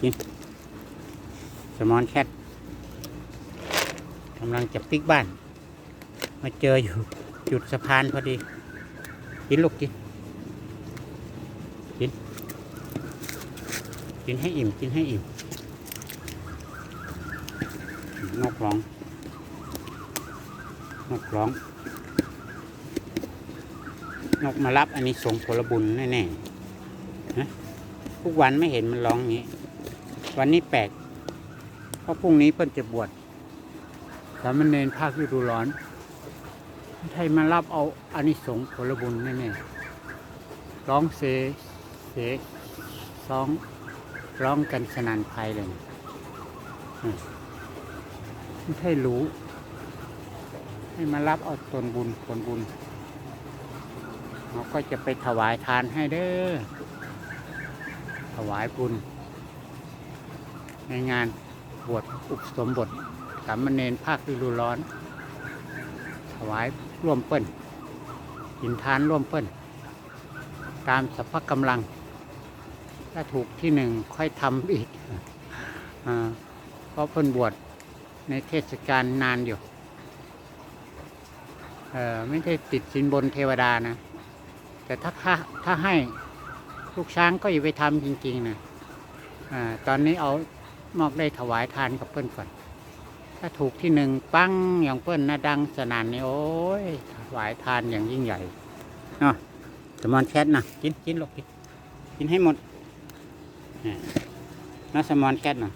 กินสมอนแคทกำลังจะปิกบ้าน มาเจออยู่จุดสะพานพอดี กินลูกกิน กิน กินให้อิ่ม กินให้อิ่ม นกร้อง นกร้อง นกมารับอันนี้ส่งผลบุญแน่ๆนะทุกวันไม่เห็นมันร้องอย่างนี้ วันนี้แปลกเพราะพรุ่งนี้เพิ่นจะบวชสามเณรภาคฤดูร้อนไทยมารับเอาอานิสงส์ผลบุญแน่ๆร้องเสเสร้องร้องกันสนานภัยเลยไม่ใช่รู้ ให้มารับเอาตนบุญผลบุญเราก็จะไปถวายทานให้เด้อ ถวายบุญ ในงานบวชอุปสมบทสามเณรภาคฤดูร้อน ถวายร่วมเปิ้นกินทานร่วมเปิ้นตามสัพพกำลัง ถ้าถูกที่หนึ่งค่อยทำอีกอาเพราะเพิ่นบวชในเทศกาลนานอยู่เออไม่ได้ติดสินบนเทวดานะ แต่ถ้าถ้าให้ลูกช้างก็อย่าไปทำจริง ๆ นะอาตอนนี้เอา มอบได้ถวายทานกับเปิ้นก่อนถ้าถูกที่หนึ่งปังอย่างเปิ้นนะดังสนั่นนี่โอ้ยถวายทานอย่างยิ่งใหญ่เนาะสมอนแคทนะกินกินลูกกินกินให้หมดนี่นะสมอนแคทนะ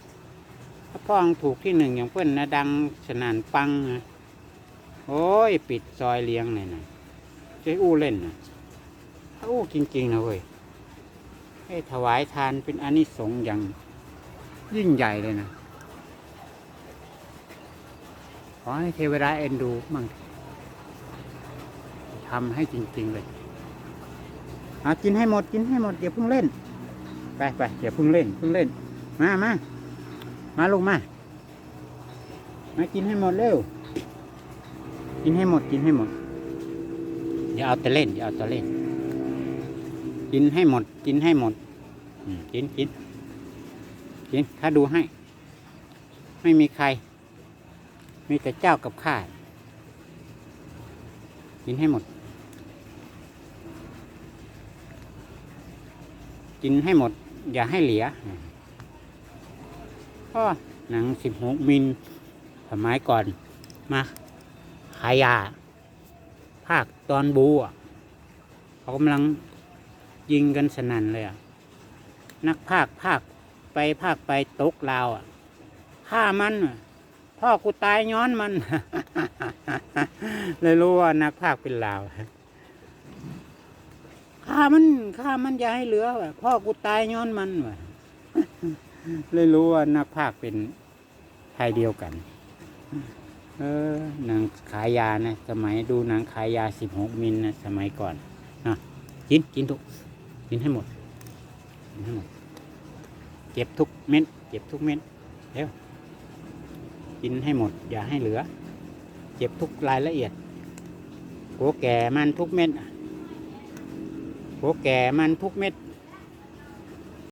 ถ้าพ่องถูกที่หนึ่งอย่างเปิ้นนะดังสนั่นปังนะโอ้ย ปิดซอยเลี้ยงเลยนะจะอู้เล่นนะถ้าอู้จริงๆนะเว้ยให้ถวายทานเป็นอนิสงส์อย่าง ยิ่งใหญ่เลยนะขอให้เทวดาเอ็นดูมั่งทำให้จริง ๆ เลยเอากินให้หมดกินให้หมดอย่าเพิ่งเล่น ไปไปอย่าเพิ่งเล่นเพิ่งเล่น มามามาลงมามากินให้หมดเร็ว กินให้หมดกินให้หมดอย่าเอาแต่เล่นอย่าเอาแต่เล่น กินให้หมด กินให้หมดกินกิน กินถ้าดูให้ ไม่มีใคร มีแต่เจ้ากับข้ากินให้หมด กินให้หมด อย่าให้เหลือก็หนังสิบหกมิลสมัยก่อน มาขายยา ภาคตอนบูอะเขากำลังยิงกันสนั่นเลยอะ นักภาคภาค ไปภาคไปตกลาวอะฆ่ามันพ่อกูตายย้อนมัน เลยรู้ว่านักภาคเป็นลาวฆ่ามันฆ่ามันอย่าให้เหลือว่ะพ่อกูตายย้อนมันว่ะเลยรู้ว่านักภาคเป็นไทยเดียวกัน เออหนังขายยานะสมัยดูหนังขายยาสิบหกมิลนะสมัยก่อนนะกินกินทุกกินให้หมดกินให้หมด เก็บทุกเม็ดเก็บทุกเม็ดเร็วกินให้หมด อย่าให้เหลือ เก็บทุกรายละเอียดโกแก่มันทุกเม็ดโกแก่มันทุกเม็ด